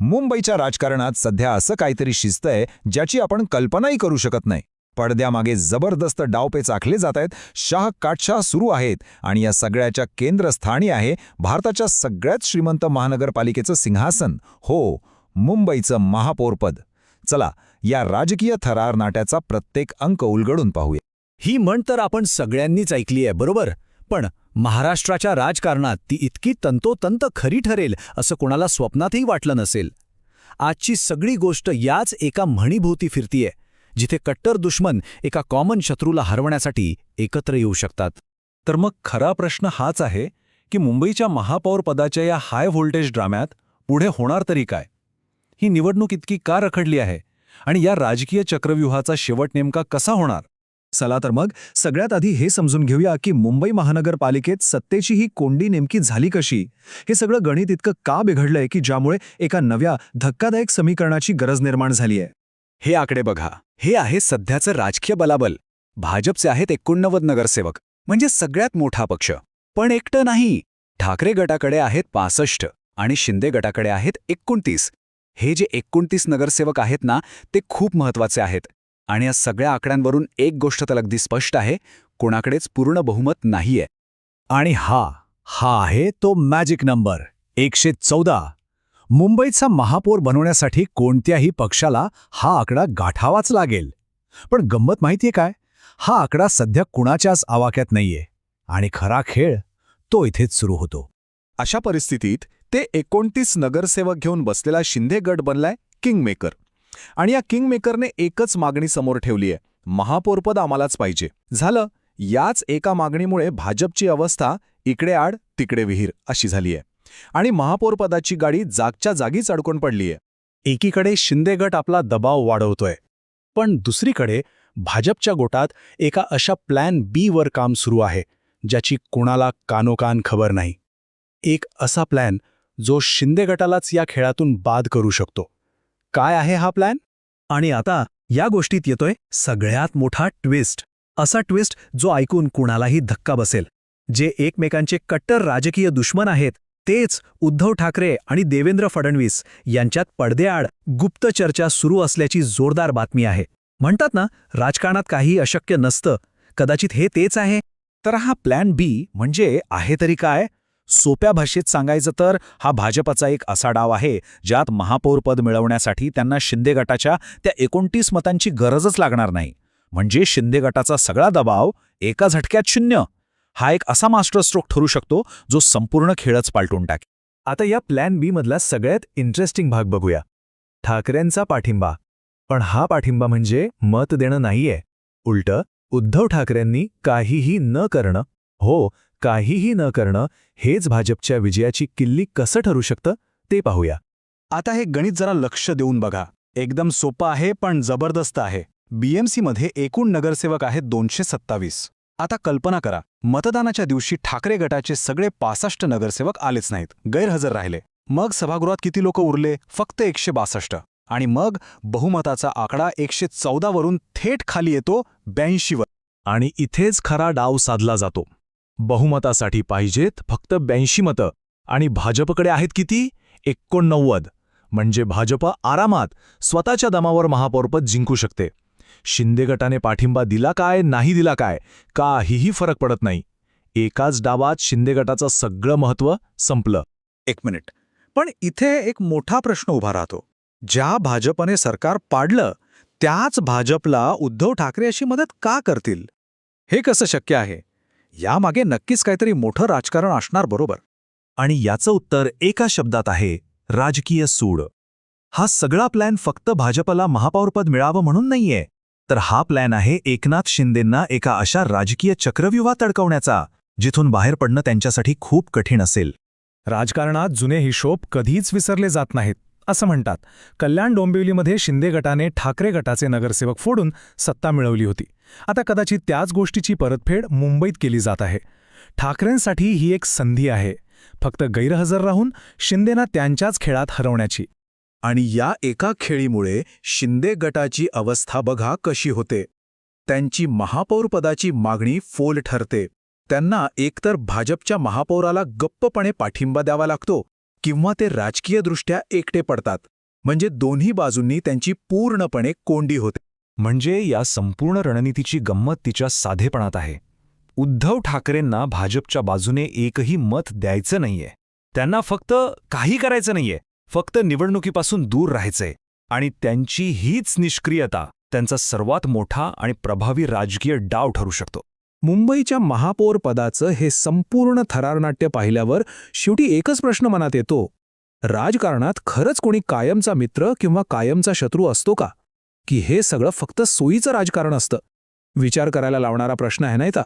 मुंबईच्या राजकारणात सध्या असं काहीतरी शिजतंय ज्याची आपण कल्पनाही करू शकत नाही. पडद्यामागे जबरदस्त डावपे चाखले जात आहेत शाह काटशाह सुरू आहेत आणि या सगळ्याच्या केंद्रस्थानी आहे भारताच्या सगळ्यात श्रीमंत महानगरपालिकेचं सिंहासन. हो मुंबईचं महापौरपद. चला या राजकीय थरार नाट्याचा प्रत्येक अंक उलगडून पाहूया. ही म्हण तर आपण सगळ्यांनीच ऐकली आहे बरोबर? पण महाराष्ट्राच्या राजकारणात ती इतकी तंतोतंत खरी ठरेल असं कोणाला स्वप्नातही वाटलं नसेल. आजची सगळी गोष्ट याच एका म्हणीभोवती फिरतीये जिथे कट्टर दुश्मन एका कॉमन शत्रूला हरवण्यासाठी एकत्र येऊ शकतात. तर मग खरा प्रश्न हाच आहे की मुंबईच्या महापौरपदाच्या या हाय व्होल्टेज ड्राम्यात पुढे होणार तरी काय? ही निवडणूक इतकी का रखडली आहे? आणि या राजकीय चक्रव्यूहाचा शेवट नेमका कसा होणार? चला तर मग सगळ्यात आधी हे समजून घेऊया की मुंबई महानगरपालिकेत सत्तेची ही कोंडी नेमकी झाली कशी? हे सगळं गणित इतकं का बिघडलंय की ज्यामुळे एका नव्या धक्कादायक समीकरणाची गरज निर्माण झालीय? हे आकडे बघा. हे आहे सध्याचं राजकीय बलाबल. भाजपचे आहेत एकोणनव्वद नगरसेवक. म्हणजे सगळ्यात मोठा पक्ष. पण एकटं नाही. ठाकरे गटाकडे आहेत पासष्ट आणि शिंदे गटाकडे आहेत एकोणतीस. हे जे एकोणतीस नगरसेवक आहेत ना ते खूप महत्त्वाचे आहेत. आणि या सगळ्या आकड्यांवरून एक गोष्ट तर अगदी स्पष्ट आहे कोणाकडेच पूर्ण बहुमत नाहीये. आणि हा हा आहे तो मॅजिक नंबर एकशे चौदा. मुंबईचा महापौर बनवण्यासाठी कोणत्याही पक्षाला हा आकडा गाठावाच लागेल. पण गंमत माहितीये काय? हा आकडा सध्या कुणाच्याच आवाक्यात नाहीये. आणि खरा खेळ तो इथेच सुरू होतो. अशा परिस्थितीत ते एकोणतीस नगरसेवक घेऊन बसलेला शिंदे गट बनलाय किंगमेकर. आणि या किंगमेकरने एकच मागणी समोर ठेवली आहे. महापौरपद आम्हालाच पाहिजे. झालं. याच एका मागणीमुळे भाजपची अवस्था इकडे आड तिकडे विहीर अशी झाली आहे. आणि महापौरपदाची गाडी जागच्या जागीच अडकून पडली आहे. एकीकडे शिंदे गट आपला दबाव वाढवतोय. पण दुसरीकडे भाजपच्या गोटात एका अशा प्लॅन बी वर काम सुरू आहे ज्याची कुणाला कानोकान खबर नाही. एक असा प्लॅन जो शिंदे गटालाच या खेळातून बाद करू शकतो. काय आहे हा प्लॅन आणि आता या गोष्टीत येतोय सगळ्यात मोठा ट्विस्ट असा ट्विस्ट जो ऐकून कुणालाही धक्का बसेल. जे एकमेकांचे कट्टर राजकीय दुश्मन आहेत तेच उद्धव ठाकरे आणि देवेंद्र फडणवीस यांच्यात पडद्याआड गुप्त चर्चा सुरू असल्याची जोरदार बातमी आहे. म्हणतात ना राजकारणात काही अशक्य नसतं. कदाचित हे तेच आहे? तर हा प्लॅन बी म्हणजे आहे तरी काय? सोप्या भाषेत सांगायचं तर हा भाजपचा एक असा डाव आहे ज्यात महापौरपद मिळवण्यासाठी त्यांना शिंदे गटाच्या त्या एकोणतीस मतांची गरजच लागणार नाही. म्हणजे शिंदे गटाचा सगळा दबाव एका झटक्यात शून्य. हा एक असा मास्टरस्ट्रोक ठरू शकतो जो संपूर्ण खेळच पालटून टाके आता या प्लॅन बी मधला सगळ्यात इंटरेस्टिंग भाग बघूया. ठाकरेंचा पाठिंबा. पण हा पाठिंबा म्हणजे मत देणं नाहीये. उलट उद्धव ठाकरेंनी काहीही न करणं. हो काहीही न करणं हेच भाजपच्या विजयाची किल्ली कसं ठरू शकतं ते पाहूया. आता हे गणित जरा लक्ष देऊन बघा. एकदम सोपं आहे पण जबरदस्त आहे. बीएमसीमध्ये एकूण नगरसेवक आहेत दोनशे सत्तावीस. आता कल्पना करा मतदानाच्या दिवशी ठाकरे गटाचे सगळे पासष्ट नगरसेवक आलेच नाहीत गैरहजर राहिले. मग सभागृहात किती लोक उरले? फक्त एकशे बासष्ट. आणि मग बहुमताचा आकडा एकशे चौदावरून थेट खाली येतो ब्याऐंशीवर आणि इथेच खरा डाव साधला जातो. बहुमतासाठी पाहिजेत फक्त ब्याऐंशी मतं. आणि भाजपकडे आहेत किती? एकोणनव्वद. म्हणजे भाजप आरामात स्वतःच्या दमावर महापौरपद जिंकू शकते. शिंदे गटाने पाठिंबा दिला काय नाही दिला काय काहीही फरक पडत नाही. एकाच डावात शिंदे गटाचं सगळं महत्त्व संपलं. एक मिनिट. पण इथे एक मोठा प्रश्न उभा राहतो. ज्या भाजपने सरकार पाडलं त्याच भाजपला उद्धव ठाकरे अशी मदत का करतील? हे कसं शक्य आहे? यामागे नक्कीच काहीतरी मोठं राजकारण असणार बरोबर. आणि याचं उत्तर एका शब्दात आहे राजकीय सूड. हा सगळा प्लॅन फक्त भाजपला महापौरपद मिळावं म्हणून नाहीये तर हा प्लॅन आहे एकनाथ शिंदेंना एका अशा राजकीय चक्रव्यूहात अडकवण्याचा जिथून बाहेर पडणं त्यांच्यासाठी खूप कठीण असेल. राजकारणात जुने हिशोब कधीच विसरले जात नाहीत. असं म्हणतात. कल्याण डोंबिवलीमध्ये शिंदे गटाने ठाकरे गटाचे नगरसेवक फोडून सत्ता मिळवली होती. आता कदाचित त्याच गोष्टीची परतफेड मुंबईत केली जात आहे. ठाकरेंसाठी ही एक संधी आहे. फक्त गैरहजर राहून शिंदेना त्यांच्याच खेळात हरवण्याची. आणि या एका खेळीमुळे शिंदे गटाची अवस्था बघा कशी होते. त्यांची महापौरपदाची मागणी फोल ठरते. त्यांना एकतर भाजपच्या महापौराला गप्पपणे पाठिंबा द्यावा लागतो किंवा ते राजकीयदृष्ट्या एकटे पडतात. म्हणजे दोन्ही बाजूंनी त्यांची पूर्णपणे कोंडी होते. म्हणजे या संपूर्ण रणनीतीची गंमत तिच्या साधेपणात आहे. उद्धव ठाकरेंना भाजपच्या बाजूने एकही मत द्यायचं नाहीये. त्यांना फक्त काही करायचं नाहीये. फक्त निवडणुकीपासून दूर राहायचंय. आणि त्यांची हीच निष्क्रियता त्यांचा सर्वात मोठा आणि प्रभावी राजकीय डाव ठरू शकतो. मुंबईच्या महापौर पदाचं हे संपूर्ण थरारनाट्य पाहिल्यावर शेवटी एकच प्रश्न मनात येतो. राजकारणात खरंच कोणी कायमचा मित्र किंवा कायमचा शत्रू असतो का? की हे सगळं फक्त सोयीचं राजकारण असतं? विचार करायला लावणारा प्रश्न आहे नाही का?